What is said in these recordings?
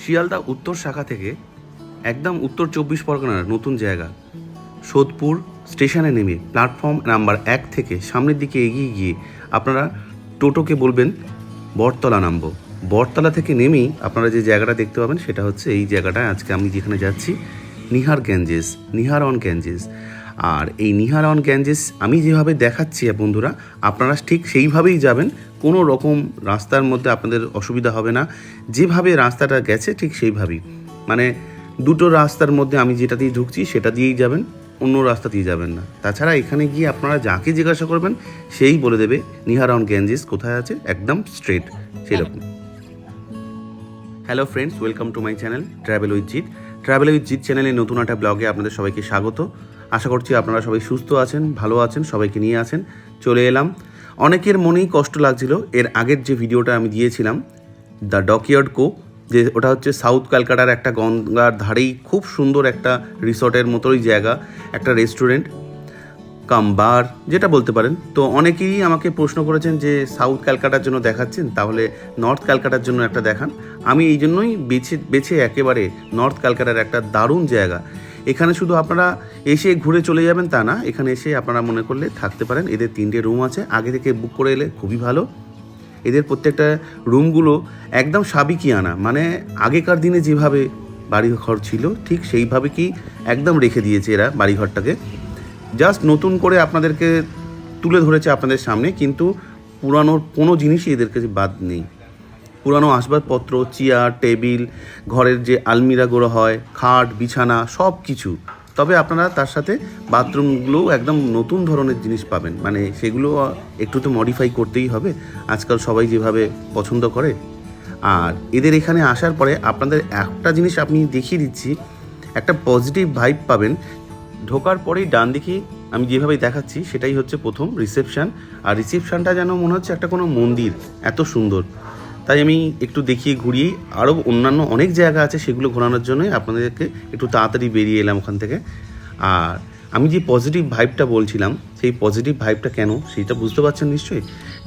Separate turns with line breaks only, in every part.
শিয়ালদা উত্তর শাখা থেকে একদম উত্তর চব্বিশ পরগনার নতুন জায়গা, সোদপুর স্টেশনে নেমে প্ল্যাটফর্ম নাম্বার এক থেকে সামনের দিকে এগিয়ে গিয়ে আপনারা টোটোকে বলবেন বটতলা নামবো। বটতলা থেকে নেমেই আপনারা যে জায়গাটা দেখতে পাবেন সেটা হচ্ছে এই জায়গাটায় আজকে আমি যেখানে যাচ্ছি, Nihar Ganges, Nihar on Ganges. আর এই নিহার অন গ্যাঞ্জেস আমি যেভাবে দেখাচ্ছি বন্ধুরা, আপনারা ঠিক সেইভাবেই যাবেন কোনো রকম রাস্তার মধ্যে আপনাদের অসুবিধা হবে না। যেভাবে রাস্তাটা গেছে ঠিক সেইভাবেই। মানে দুটো রাস্তার মধ্যে আমি যেটা দিয়ে ঢুকছি সেটা দিয়েই যাবেন, অন্য রাস্তা দিয়ে যাবেন না। তাছাড়া এখানে গিয়ে আপনারা যাকে জিজ্ঞাসা করবেন, সেই বলে দেবে, নিহার অন গ্যাঞ্জেস কোথায় আছে? একদম স্ট্রেট সেরকম hello friends welcome to my channel travel with Jeet travel with Jeet চ্যানেলের নতুন একটা ব্লগে আপনাদের সবাইকে স্বাগত। আশা করছি আপনারা সবাই সুস্থ আছেন, ভালো আছেন, সবাইকে নিয়ে আছেন। চলে এলাম। অনেকের মনেই কষ্ট লাগছিল। এর আগের যে ভিডিওটা আমি দিয়েছিলাম দ্য ডকইয়ার্ড কো যে ওটা হচ্ছে সাউথ ক্যালকাটার একটা গঙ্গার ধারেই খুব সুন্দর একটা রিসর্টের মতোই জায়গা, একটা রেস্টুরেন্ট কাম বার, যেটা বলতে পারেন। তো অনেকেই আমাকে প্রশ্ন করেছেন যে, সাউথ ক্যালকাটার জন্য দেখাচ্ছেন? তাহলে নর্থ ক্যালকাটার জন্য একটা দেখান। আমি এই জন্যই বেছে বেছে একেবারে নর্থ ক্যালকাটার একটা দারুণ জায়গা। এখানে শুধু আপনারা এসে ঘুরে চলে যাবেন তা না, এখানে এসে আপনারা মনে করলে থাকতে পারেন। এদের তিনটে রুম আছে, আগে থেকে বুক করে এলে খুবই ভালো। এদের প্রত্যেকটা রুমগুলো একদম সাবিকিয়ানা মানে আগেকার দিনে যেভাবে বাড়িঘর ছিল, ঠিক সেইভাবে কি একদম রেখে দিয়েছে এরা বাড়িঘরটাকে। জাস্ট নতুন করে আপনাদেরকে তুলে ধরেছে আপনাদের সামনে, কিন্তু পুরানোর কোনো জিনিসই এদের কাছে বাদ নেই। পুরানো আসবাবপত্র, চেয়ার, টেবিল, ঘরের যে আলমিরাগুলো হয়, খাট, বিছানা সব কিছু তবে আপনারা তার সাথে বাথরুমগুলোও একদম নতুন ধরনের জিনিস পাবেন। মানে সেগুলো একটু তো মডিফাই করতেই হবে। আজকাল সবাই যেভাবে পছন্দ করে। আর এদের এখানে আসার পরে আপনাদের একটা জিনিস আপনি দেখিয়ে দিচ্ছি। একটা পজিটিভ ভাইব পাবেন ঢোকার পরেই ডান দিকে আমি যেভাবে দেখাচ্ছি, সেটাই হচ্ছে প্রথম রিসেপশান আর রিসেপশানটা যেন মনে হচ্ছে একটা কোনো মন্দির, এত সুন্দর। তাই আমি একটু দেখিয়ে ঘুরিয়ে, আরও অন্যান্য অনেক জায়গা আছে সেগুলো ঘোরানোর জন্যই আপনাদেরকে একটু তাড়াতাড়ি বেরিয়ে এলাম ওখান থেকে। আর আমি যে পজিটিভ ভাইবটা বলছিলাম, সেই পজিটিভ ভাইবটা কেন, সেইটা বুঝতে পারছেন নিশ্চয়ই?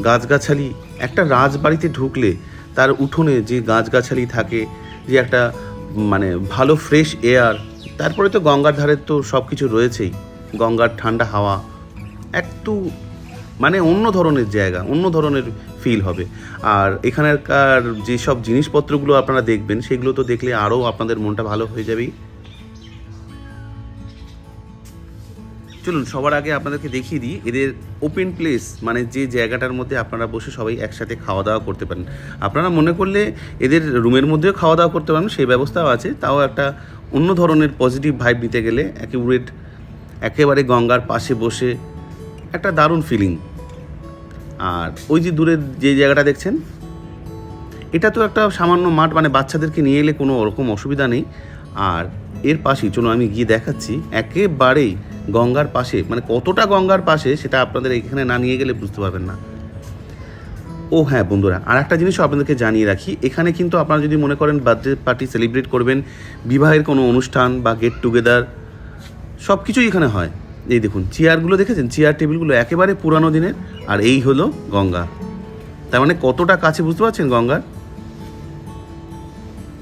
গাছগাছালি, একটা রাজবাড়িতে ঢুকলে তার উঠোনে যে গাছগাছালি থাকে, যে একটা মানে ভালো ফ্রেশ এয়ার তারপরে তো গঙ্গার ধারে তো সব কিছু রয়েছেই। গঙ্গার ঠান্ডা হাওয়া একটু মানে অন্য ধরনের জায়গা, অন্য ধরনের ফিল হবে। আর এখানকার যেসব জিনিসপত্রগুলো আপনারা দেখবেন, সেগুলো তো দেখলে আরও আপনাদের মনটা ভালো হয়ে যাবেই। চলুন, সবার আগে আপনাদেরকে দেখিয়ে দিই, এদের ওপেন প্লেস মানে যে জায়গাটার মধ্যে আপনারা বসে সবাই একসাথে খাওয়া দাওয়া করতে পারেন। আপনারা মনে করলে এদের রুমের মধ্যেও খাওয়া দাওয়া করতে পারেন, সেই ব্যবস্থাও আছে। তাও একটা অন্য ধরনের পজিটিভ ভাইব নিতে গেলে একেবারে একেবারে গঙ্গার পাশে বসে একটা দারুণ ফিলিং আর ওই যে দূরের যে জায়গাটা দেখছেন, এটা তো একটা সামান্য মাঠ মানে বাচ্চাদেরকে নিয়ে এলে কোনো ওরকম অসুবিধা নেই। আর এর পাশেই চলো আমি গিয়ে দেখাচ্ছি, একেবারেই গঙ্গার পাশে মানে কতটা গঙ্গার পাশে সেটা আপনাদের এখানে না নিয়ে গেলে বুঝতে পারবেন না। ও হ্যাঁ বন্ধুরা আর একটা জিনিসও আপনাদেরকে জানিয়ে রাখি। এখানে কিন্তু আপনারা যদি মনে করেন বার্থডে পার্টি সেলিব্রেট করবেন, বিবাহের কোনো অনুষ্ঠান বা গেট টুগেদার সব কিছুই এখানে হয়। এই দেখুন, চেয়ারগুলো দেখেছেন? চেয়ার টেবিলগুলো একেবারে পুরানো দিনের, আর এই হলো গঙ্গা। তার মানে কতটা কাছে বুঝতে পারছেন গঙ্গার?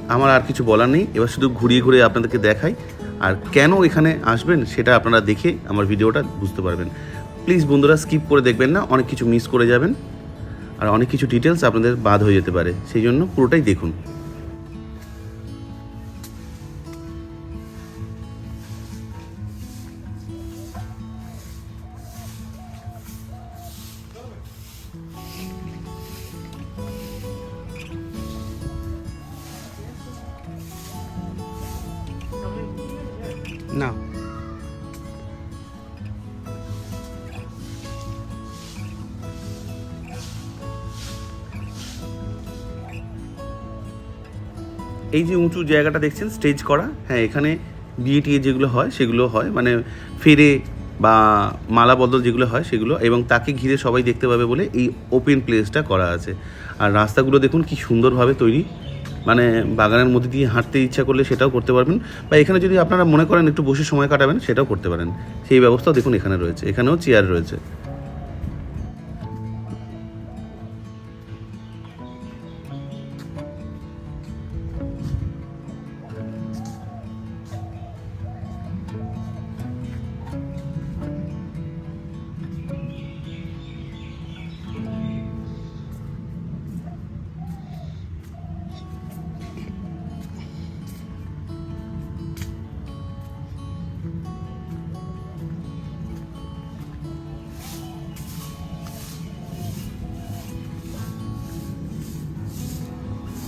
আমার আর কিছু বলার নেই, এবার শুধু ঘুরিয়ে ঘুরিয়ে আপনাদেরকে দেখাই। আর কেন এখানে আসবেন সেটা আপনারা দেখে আমার ভিডিওটা বুঝতে পারবেন। প্লিজ বন্ধুরা, স্কিপ করে দেখবেন না, অনেক কিছু মিস করে যাবেন। আর অনেক কিছু ডিটেলস আপনাদের বাদ হয়ে যেতে পারে। সেই জন্য পুরোটাই দেখুন। এই যে উঁচু জায়গাটা দেখছেন, স্টেজ করা হ্যাঁ এখানে বিয়ে টিয়ে যেগুলো হয়, সেগুলো হয় মানে ফেরে বা মালা বদল যেগুলো হয়, সেগুলো, এবং তাকে ঘিরে সবাই দেখতে পাবে বলে এই ওপেন প্লেসটা করা আছে। আর রাস্তাগুলো দেখুন, কি সুন্দরভাবে তৈরি। মানে বাগানের মধ্যে দিয়ে হাঁটতে ইচ্ছা করলে সেটাও করতে পারবেন বা এখানে যদি আপনারা মনে করেন একটু বসে সময় কাটাবেন, সেটাও করতে পারেন। সেই ব্যবস্থাও দেখুন এখানে রয়েছে, এখানেও চেয়ার রয়েছে।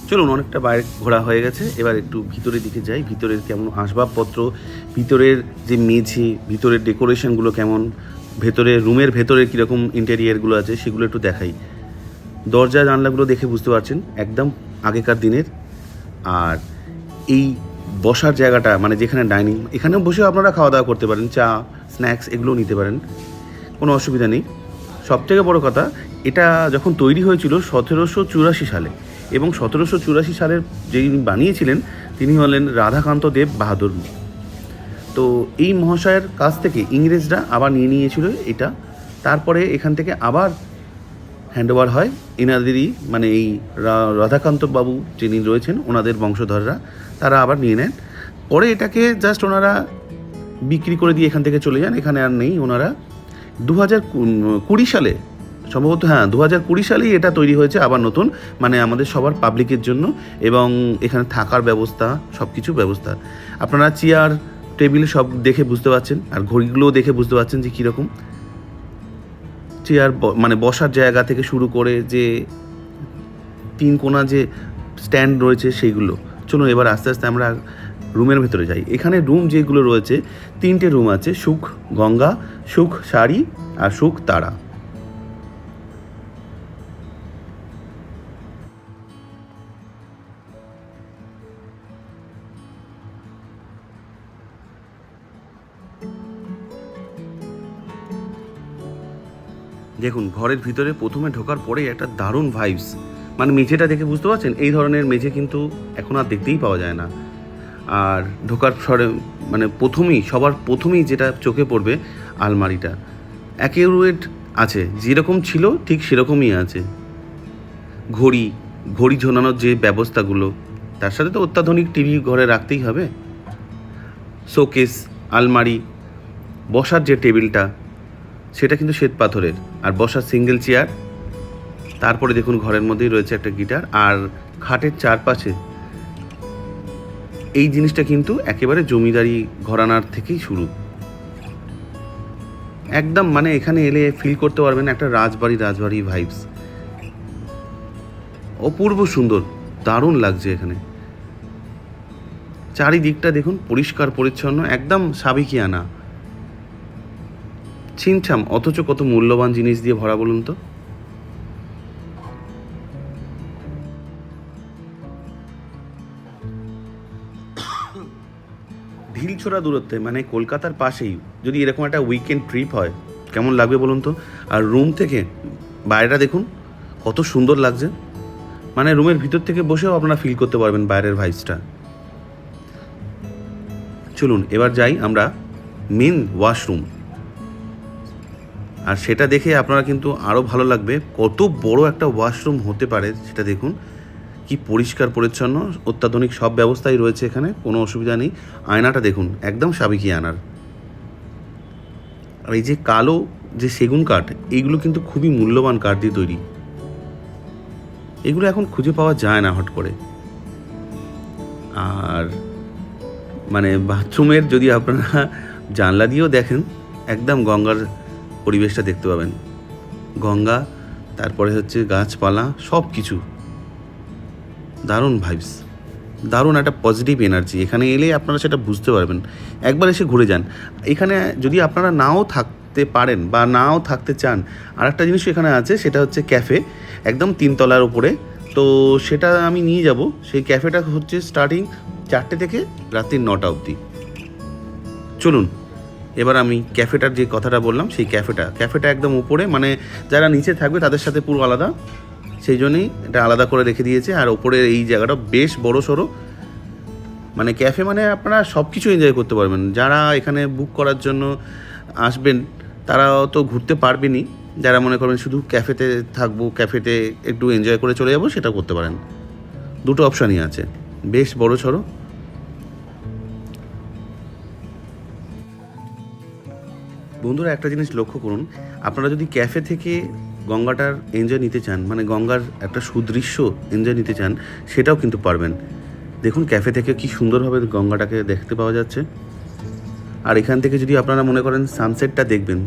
চলুন, অনেকটা বাইরে ঘোরা হয়ে গেছে। এবার একটু ভিতরের দিকে যাই। ভিতরের কেমন আসবাবপত্র, ভিতরের যে মেঝে, ভিতরের ডেকোরেশনগুলো কেমন, ভেতরে, রুমের ভেতরে কীরকম ইন্টেরিয়ারগুলো আছে, সেগুলো একটু দেখাই। দরজা, জানলাগুলো দেখে বুঝতে পারছেন, একদম আগেকার দিনের। আর এই বসার জায়গাটা মানে যেখানে ডাইনিং, এখানেও বসেও আপনারা খাওয়া দাওয়া করতে পারেন, চা, স্ন্যাক্স, এগুলোও নিতে পারেন। কোনো অসুবিধা নেই। সবথেকে বড় কথা, এটা যখন তৈরি হয়েছিল সতেরোশো চুরাশি সালে এবং সতেরোশো চুরাশি সালের যিনি বানিয়েছিলেন, তিনি হলেন রাধাকান্ত দেব বাহাদুর তো এই মহাশয়ের কাছ থেকে ইংরেজরা আবার নিয়ে নিয়েছিল এটা। তারপরে এখান থেকে আবার হ্যান্ডওভার হয়। এনাদেরই মানে এই রাধাকান্ত বাবু যিনি রয়েছেন, ওনাদের বংশধররা, তারা আবার নিয়ে নেন। পরে এটাকে জাস্ট ওনারা বিক্রি করে দিয়ে এখান থেকে চলে যান। এখানে আর নেই ওনারা। দু হাজার কুড়ি সালে সম্ভবত হ্যাঁ দু হাজার কুড়ি সালেই এটা তৈরি হয়েছে, আবার নতুন মানে আমাদের সবার পাবলিকের জন্য এবং এখানে থাকার ব্যবস্থা সব কিছু ব্যবস্থা। আপনারা চেয়ার, টেবিল সব দেখে বুঝতে পারছেন, আর ঘড়িগুলোও দেখে বুঝতে পারছেন যে কীরকম। চেয়ার মানে বসার জায়গা থেকে শুরু করে যে তিন কোনা যে স্ট্যান্ড রয়েছে সেইগুলো। চলুন এবার আস্তে আস্তে আমরা রুমের ভেতরে যাই। এখানে রুম যেগুলো রয়েছে, তিনটে রুম আছে, সুখ গঙ্গা, সুখ শাড়ি আর সুখ তারা। দেখুন, ঘরের ভিতরে প্রথমে ঢোকার পরে একটা দারুণ ভাইবস মানে মেঝেটা দেখে বুঝতে পারছেন? এই ধরনের মেঝে কিন্তু এখন আর দেখতেই পাওয়া যায় না। আর ঢোকার সরে মানে প্রথমেই, সবার প্রথমেই যেটা চোখে পড়বে আলমারিটা। অ্যাকিউরেট আছে, যেরকম ছিল, ঠিক সেরকমই আছে। ঘড়ি ঘড়ি ঝোলানোর যে ব্যবস্থাগুলো, তার সাথে তো অত্যাধুনিক টিভি ঘরে রাখতেই হবে। শোকেস, আলমারি, বসার যে টেবিলটা সেটা কিন্তু শ্বেত পাথরের। আর বসার সিঙ্গেল চেয়ার তারপরে দেখুন ঘরের মধ্যেই রয়েছে একটা গিটার আর খাটের চারপাশে এই জিনিসটা কিন্তু একেবারে জমিদারি ঘরানার থেকেই শুরু। একদম মানে এখানে এলে ফিল করতে পারবেন একটা রাজবাড়ি রাজবাড়ি ভাইবস অপূর্ব সুন্দর, দারুণ লাগছে এখানে। চারিদিকটা দেখুন পরিষ্কার, পরিচ্ছন্ন, একদম সাবেকিয়ানা ছিমছাম অথচ কত মূল্যবান জিনিস দিয়ে ভরা বলুন তো? ঢিলছোড়া দূরত্বে মানে কলকাতার পাশেই, যদি এরকম একটা উইকেন্ড ট্রিপ হয়, কেমন লাগবে বলুন তো? আর রুম থেকে, বাইরেটা দেখুন, কত সুন্দর লাগছে। মানে রুমের ভিতর থেকে বসেও আপনারা ফিল করতে পারবেন বাইরের ভাইসটা চলুন, এবার যাই আমরা মেন ওয়াশরুম আর সেটা দেখে আপনারা কিন্তু আরও ভালো লাগবে। কত বড় একটা ওয়াশরুম হতে পারে, সেটা দেখুন। কি পরিষ্কার, পরিচ্ছন্ন, অত্যাধুনিক সব ব্যবস্থাই রয়েছে এখানে, কোনো অসুবিধা নেই। আয়নাটা দেখুন, একদম সাবেকি আয়নার। আর এই যে কালো যে সেগুন কাঠ এইগুলো কিন্তু খুবই মূল্যবান কাঠ দিয়ে তৈরি। এগুলো এখন খুঁজে পাওয়া যায় না হট করে। আর মানে বাথরুমের যদি আপনারা জানলা দিয়েও দেখেন, একদম গঙ্গার পরিবেশটা দেখতে পাবেন। গঙ্গা, তারপরে হচ্ছে গাছপালা সব কিছু দারুণ ভাইবস দারুণ একটা পজিটিভ এনার্জি এখানে এলে আপনারা সেটা বুঝতে পারবেন। একবার এসে ঘুরে যান। এখানে যদি আপনারা নাও থাকতে পারেন বা নাও থাকতে চান আর একটা জিনিস এখানে আছে, সেটা হচ্ছে ক্যাফে একদম তিনতলার উপরে। তো সেটা আমি নিয়ে যাব। সেই ক্যাফেটা হচ্ছে স্টার্টিং চারটে থেকে রাত্রি নটা অবধি। চলুন। এবার আমি ক্যাফেটার যে কথাটা বললাম, সেই ক্যাফেটা। ক্যাফেটা একদম উপরে মানে যারা নিচে থাকবে তাদের সাথে পুরো আলাদা। সেই জন্যই এটা আলাদা করে রেখে দিয়েছে। আর ওপরে এই জায়গাটা বেশ বড় সড়ো। মানে ক্যাফে মানে আপনারা সব কিছু এনজয় করতে পারবেন। যারা এখানে বুক করার জন্য আসবেন তারা তো ঘুরতে পারবেনই। যারা মনে করবেন শুধু ক্যাফেতে থাকব, ক্যাফেতে একটু এনজয় করে চলে যাব সেটা করতে পারেন। দুটো অপশানই আছে। বেশ বড় সড়ো। বন্ধুরা, একটা জিনিস লক্ষ্য করুন, আপনারা যদি ক্যাফে থেকে গঙ্গাটার এনজয় নিতে চান মানে গঙ্গার একটা সুদৃশ্য এনজয় নিতে চান, সেটাও কিন্তু পারবেন। দেখুন, ক্যাফে থেকে কি সুন্দরভাবে গঙ্গাটাকে দেখতে পাওয়া যাচ্ছে। আর এখান থেকে যদি আপনারা মনে করেন সানসেটটা দেখবেন,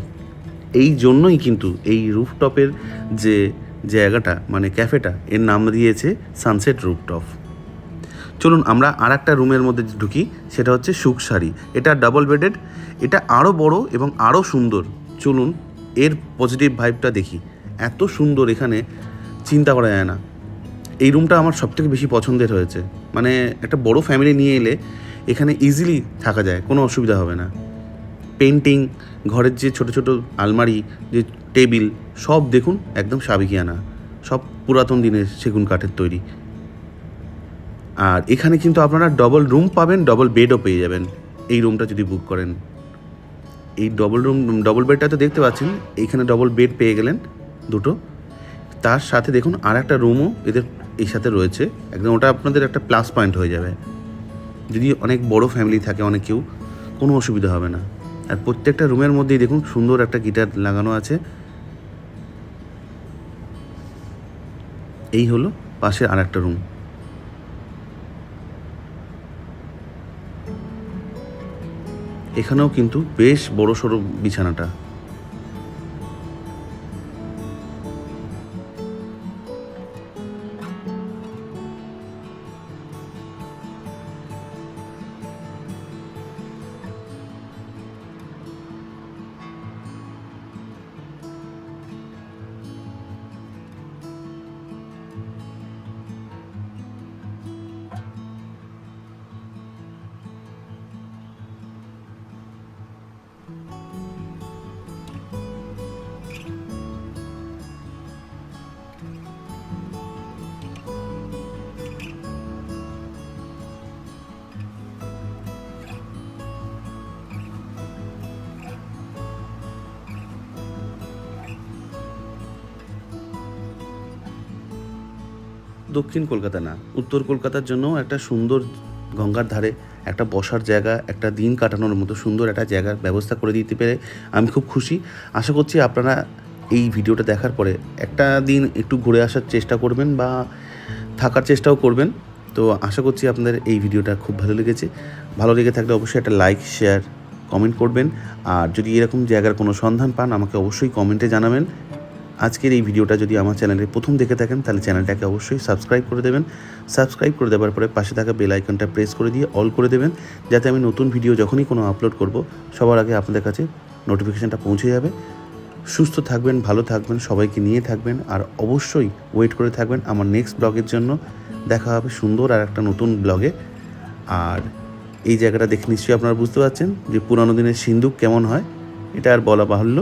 এই জন্যই কিন্তু এই রুফটপের যে জায়গাটা মানে ক্যাফেটা, এর নাম দিয়েছে সানসেট রুফটপ। চলুন আমরা আর একটা রুমের মধ্যে ঢুকি, সেটা হচ্ছে সুখ শাড়ি। এটা ডাবল বেডেড এটা আরও বড় এবং আরও সুন্দর। চলুন এর পজিটিভ ভাইবটা দেখি। এত সুন্দর এখানে, চিন্তা করা যায় না। এই রুমটা আমার সবথেকে বেশি পছন্দের হয়েছে। মানে একটা বড় ফ্যামিলি নিয়ে এলে এখানে ইজিলি থাকা যায়, কোনো অসুবিধা হবে না। পেন্টিং ঘরের যে ছোট ছোট আলমারি, যে টেবিল সব দেখুন একদম সাবেকিয়ানা সব পুরাতন দিনের সেগুন কাঠের তৈরি। আর এখানে কিন্তু আপনারা ডবল রুম পাবেন ডবল বেডও পেয়ে যাবেন। এই রুমটা যদি বুক করেন। এই ডবল রুম ডবল বেডটা তো দেখতে পাচ্ছেন এইখানে ডবল বেড পেয়ে গেলেন দুটো। তার সাথে দেখুন আর একটা রুমও এদের, এই সাথে রয়েছে। একদম ওটা আপনাদের একটা প্লাস পয়েন্ট হয়ে যাবে। যদি অনেক বড় ফ্যামিলি থাকে, অনেক কেউ, কোনো অসুবিধা হবে না। আর প্রত্যেকটা রুমের মধ্যেই দেখুন সুন্দর একটা গিটার লাগানো আছে। এই হলো পাশে আর একটা রুম এখানেও কিন্তু বেশ বড়সড় বিছানাটা। দক্ষিণ কলকাতা না, উত্তর কলকাতার জন্য একটা সুন্দর গঙ্গার ধারে একটা বসার জায়গা, একটা দিন কাটানোর মতো সুন্দর একটা জায়গার ব্যবস্থা করে দিতে পেরে আমি খুব খুশি। আশা করছি আপনারা এই ভিডিওটা দেখার পরে একটা দিন একটু ঘুরে আসার চেষ্টা করবেন বা থাকার চেষ্টাও করবেন। তো আশা করছি আপনাদের এই ভিডিওটা খুব ভালো লেগেছে। ভালো লেগে থাকলে অবশ্যই একটা লাইক, শেয়ার, কমেন্ট করবেন। আর যদি এরকম জায়গার কোনো সন্ধান পান, আমাকে অবশ্যই কমেন্টে জানাবেন। আজকের এই ভিডিওটা যদি আমার চ্যানেলে প্রথম দেখে থাকেন, তাহলে চ্যানেলটাকে অবশ্যই সাবস্ক্রাইব করে দেবেন। সাবস্ক্রাইব করে দেওয়ার পরে পাশে থাকা বেল আইকনটা প্রেস করে দিয়ে অল করে দেবেন, যাতে আমি নতুন ভিডিও যখনই কোনো আপলোড করব, সবার আগে আপনাদের কাছে নোটিফিকেশানটা পৌঁছে যাবে। সুস্থ থাকবেন, ভালো থাকবেন, সবাইকে নিয়ে থাকবেন, আর অবশ্যই ওয়েট করে থাকবেন আমার নেক্সট ব্লগের জন্য। দেখা হবে সুন্দর আর একটা নতুন ব্লগে আর এই জায়গাটা দেখে নিশ্চয়ই আপনারা বুঝতে পারছেন যে পুরানো দিনের সিন্দুক কেমন হয়, এটা আর বলা বাহুল্য।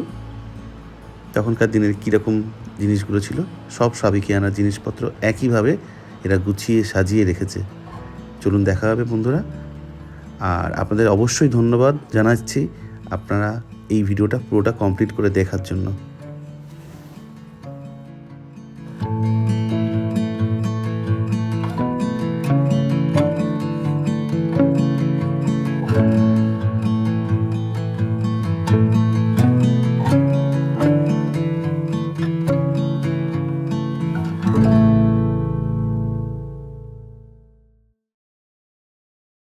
তখনকার দিনের কীরকম জিনিসগুলো ছিল, সব সাবেকিয়ানা জিনিসপত্র একইভাবে এরা গুছিয়ে সাজিয়ে রেখেছে। চলুন দেখা হবে বন্ধুরা। আর আপনাদের অবশ্যই ধন্যবাদ জানাচ্ছি আপনারা এই ভিডিওটা পুরোটা কমপ্লিট করে দেখার জন্য।